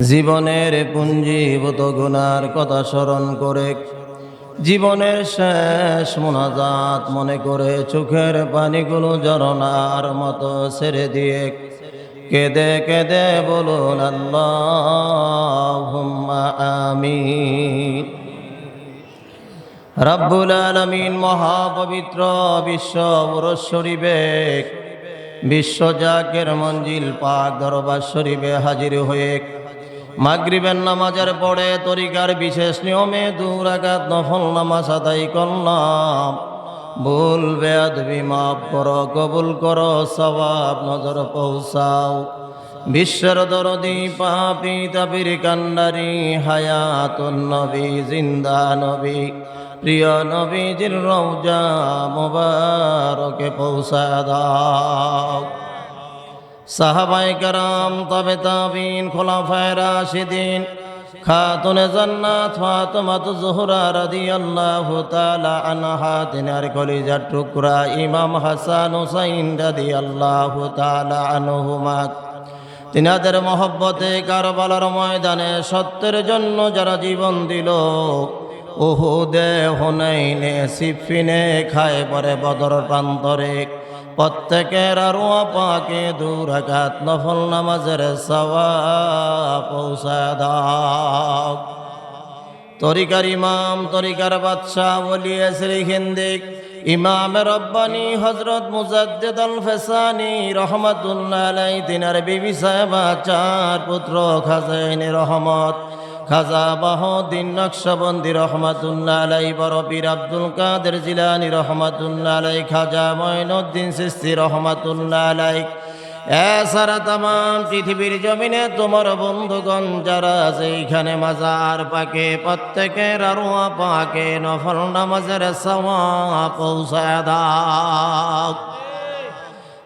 জীবনের পুঞ্জীভূত গুণার কথা স্মরণ করে, জীবনের শেষ মোনাজাত মনে করে চোখের পানিগুলো জরনার মতো ছেড়ে দিয়ে কেঁদে কেঁদে বলুন আল্লাহ আমি রব্বুল আলমিন মহাপবিত্র বিশ্ব শরীফে, বিশ্ব মঞ্জিল পাক দরবার শরীফে হাজির হয়ে মাগরিবের নামাজের পরে তরিকার বিশেষ নিয়মে দুরাগাত নফল নামাজ আদায় করলাম। ভুল বেয়াদবি মাফ করো, কবুল করো সবাব নজর পৌঁছাও। বিশ্বের দরদি, পাপি, তাপির কান্ডারি, হায়াতুন নবী, জিন্দা নবী, প্রিয় নবীজির রৌজা মোবারকে পৌঁছা দাও। সাহাবাই কারাম, তবে তাবিন, খোলাফায় রাশিদিন, খাতুনে জান্নাত, ফাতেমাত জোহরা রাদিয়াল্লাহু তাআলা আনহা, তিনার কলিজার টুকরা ইমাম হাসান হুসাইন রাদিয়াল্লাহু তাআলা আনহুমা। তিনাদের মহব্বতে কারবালার ময়দানে সত্যের জন্য যারা জীবন দিল ওহুদে হুনাইনে, সিফিনে খায় পরে বদর প্রান্তরে প্রত্যেকের আরও পাকে দুরাঘাত নফল নামাজের সওয়া পৌঁছা দাও। তরিকার ইমাম, তরিকার বাদশাহ বলিয়ে শ্রী হিন্দিক ইমাম রব্বানি হজরত মুজাদ্দেদ আল ফেসানি রহমতুল্লাহ আলাই বিবি সাহেবা, চার পুত্র খাজাইন রহমত। খাজা বাহদ্দিন নকশবন্দি রহমাতুল্লাহ আলাই বড় পীর আব্দুল কাদের জিলানি রহমাতুল্লাহ আলাই খাজা মঈনুদ্দিন সিস্তি রহমাতুল্লাহ আলাই এছাড়া তাম পৃথিবীর জমিনে তোমার বন্ধুগণ যারা সেইখানে মাজার পাকে, প্রত্যেকের আরোয়া পাকে নফল নামাজের সওয়া পৌঁছায় দাও।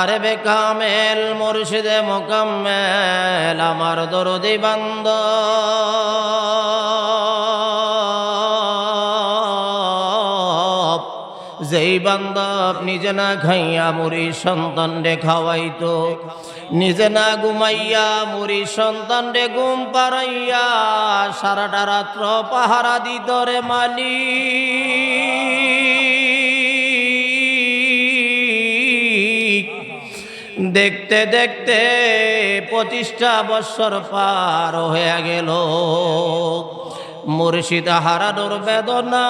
আরে বে কামেল, মুর্শিদে মোকাম্মেল, আমার দরদি বান্দ। যেই বান্ধব নিজে না খাইয়া মুড়ি সন্তান রে খাওয়াইতো, নিজে না ঘুমাইয়া মুড়ি সন্তান রে ঘুম পারাইয়া সারাটা রাত্র পাহারা দিত রে মালিক। দেখতে দেখতে পঁচিশটা বৎসর পার হয়ে গেল। মুর্শিদ হারানোর বেদনা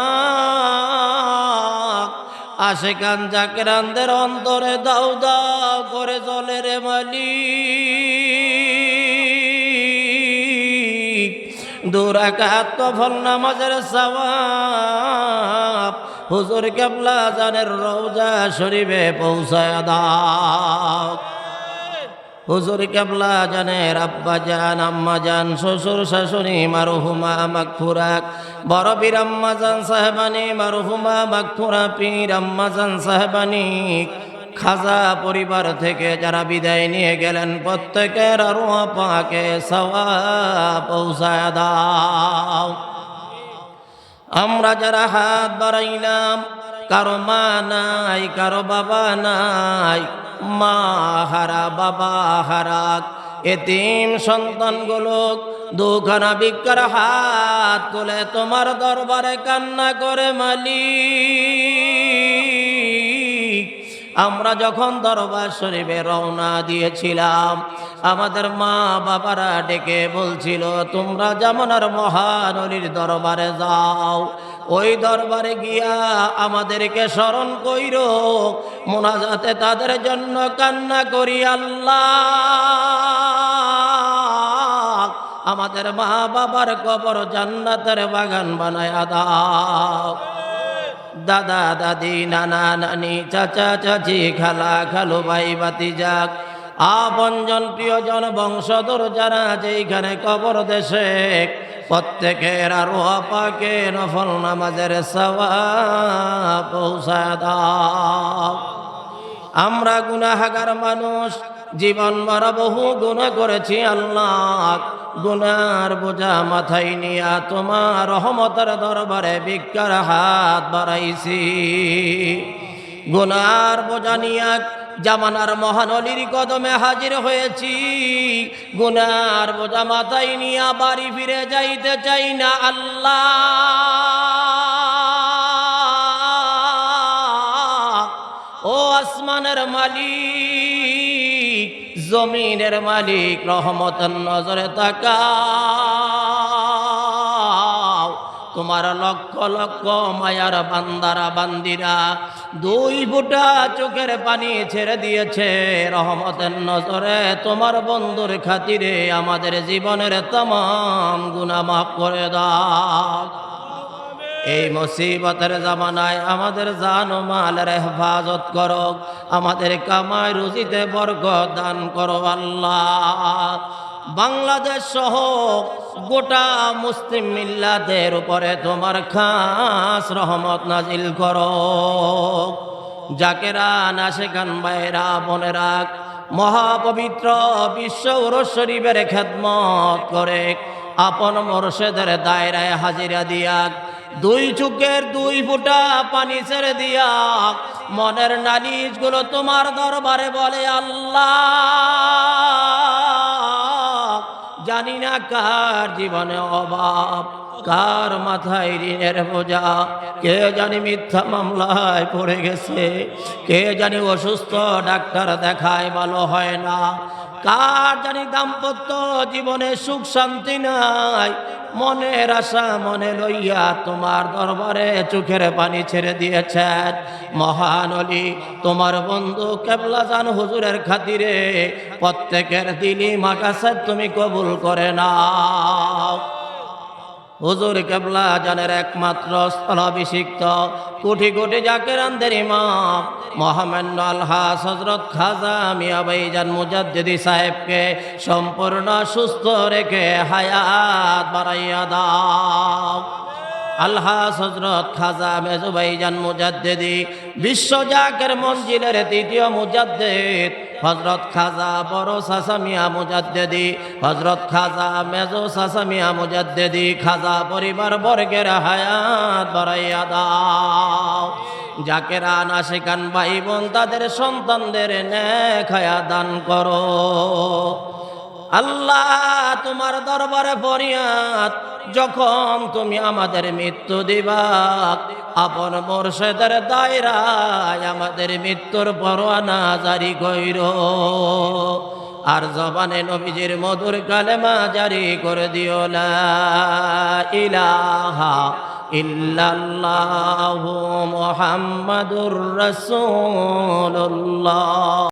আসে কান জাকেরানদের অন্তরে দাও দাও করে চলে রে মালিক। দুরাকাত কফল নামাজের সওয়াব হুজুর কেবলা জানের রওজা শরীফে পৌঁছায় দাও। হুজুর কেবলা জানের আব্বা জান, আম্মা জান, শ্বশুর শাশুড়ি, মারুহুমা মাকফুরাক বড় বীর আম্মা জান সাহেবানি, মারুহুমা মাকফুরা পীর আম্মা জান সাহেবানি। খাজা পরিবার থেকে যারা বিদায় নিয়ে গেলেন, প্রত্যেকের আরও পাকে সওয়া পৌঁছায় দাও। আমরা যারা হাত বাড়াইলাম, কারও মা নাই, কারও বাবা নাই, মা হারা, বাবা হারা। এতিম সন্তানগুলো দুখানা বিকার হাত তুলে তোমার দরবারে কান্না করে, মালিক। আমরা যখন দরবার শরীফে রওনা দিয়েছিলাম আমাদের মা বাবারা ডেকে বলছিল, তোমরা যেমনার মহানলীর দরবারে যাও। ওই দরবারে গিয়া আমাদেরকে স্মরণ কইর, মোনাজাতে তাদের জন্য কান্না করি আল্লাহ। আমাদের মা বাবার কবর জান্নাতের বাগান বানায় দাও। দাদা, দাদি, নানা, নানি, চাচা, চাচি, খালা, খালু, ভাই বাতি যাক আপনজন প্রিয়জন বংশধর যারা যেইখানে কবর দেশে, প্রত্যেকের আর পাকে নফল নামাজের সওয়া পৌঁছায় দাও। আমরা গুনাহাগার মানুষ, জীবন ভরা বহু গুণা করেছি আল্লাহ। গুনার বোঝা মাথায় নিয়া তোমার রহমতের দরবারে ভিক্ষার হাত বাড়াইছি। গুনার বোঝা নিয়া জামানার মহানলীর কদমে হাজির হয়েছি। গুনার বোঝা মাথায় নিয়া বাড়ি ফিরে যাইতে চাই না আল্লাহ। ও আসমানের মালিক, জমিনের মালিক, রহমতের নজরে তাকাও। তোমার লক্ষ লক্ষ মায়ার বান্দারা, বান্দিরা দুই ফুটা চোখের পানি ছেড়ে দিয়েছে। রহমতের নজরে তোমার বন্ধুর খাতিরে আমাদের জীবনের তমাম গুণা মাফ করে দাও। এই মুসিবতের জামানায় আমাদের জান ও মালের হেফাজত করো। আমাদের কামাই রুজিতে বরকত দান করো আল্লাহ। বাংলাদেশ সহ গোটা মুসলিম মিল্লাদের উপরে তোমার খাস রহমত নাজিল করো। জাকেরা নাশেখান বাইরা বোনেরা, মহাপবিত্র বিশ্ব শরীফের খেদমত করে আপন মোরশেদের দায়রায় হাজিরা দিয়া দুই চুকের দুই ফুটা পানি ছেড়ে দিয়া মনের নালিশগুলো তোমার দরবারে বলে আল্লাহ। জানি না কার জীবনে অভাব, কার মাথায় ঋণের বোঝা। কে জানি মিথ্যা মামলায় পড়ে গেছে, কে জানি অসুস্থ ডাক্তার দেখায় ভালো হয় না। কার জানি দাম্পত্য জীবনে সুখ শান্তি নাই? মনের আশা মনে লইয়া তোমার দরবারে চোখের পানি ছেড়ে দিয়েছেন। মহানলী তোমার বন্ধু কেবলা জান হুজুরের খাতিরে প্রত্যেকের দিলি মাকাশের তুমি কবুল করে নাও। হুজুর কেবলা জানের একমাত্র স্থলাভিষিক্ত কোটি কোটি জাকের আন্দের ইমাম মোহাম্মদ আলহাস হজরত খাজা মিয়া ভাইজান মুজাদ্দিদি সাহেবকে সম্পূর্ণ সুস্থ রেখে হায়াত বাড়াইয়া দাও। আলহাস হজরত খাজা মেজু ভাইজান মুজাদ্দিদি বিশ্ব জাকের মঞ্জিলের তৃতীয় মুজাদ্দিদ হজরত খাজা বড় সাসামিয়া মুজাদ্দেদি, হজরত খাজা মেজো সাসামিয়া মুজাদ্দেদি, খাজা পরিবার বর্গের হায়াত বাড়াইয়া দাও। যাকেরা শেখান ভাই বোন তাদের সন্তানদের নে খায়া দান করো। আল্লাহ তোমার দরবারে ফরিয়াদ, যখন তুমি আমাদের মৃত্যু দিবা, আপন মোর্শেদের দায়রায় আমাদের মৃত্যুর পরোয়ানা জারি কইর। আর জবানে নবীজির মধুর কালেমা জারি করে দিও, লা ইলাহা ইল্লাল্লাহু মুহাম্মাদুর রাসূলুল্লাহ।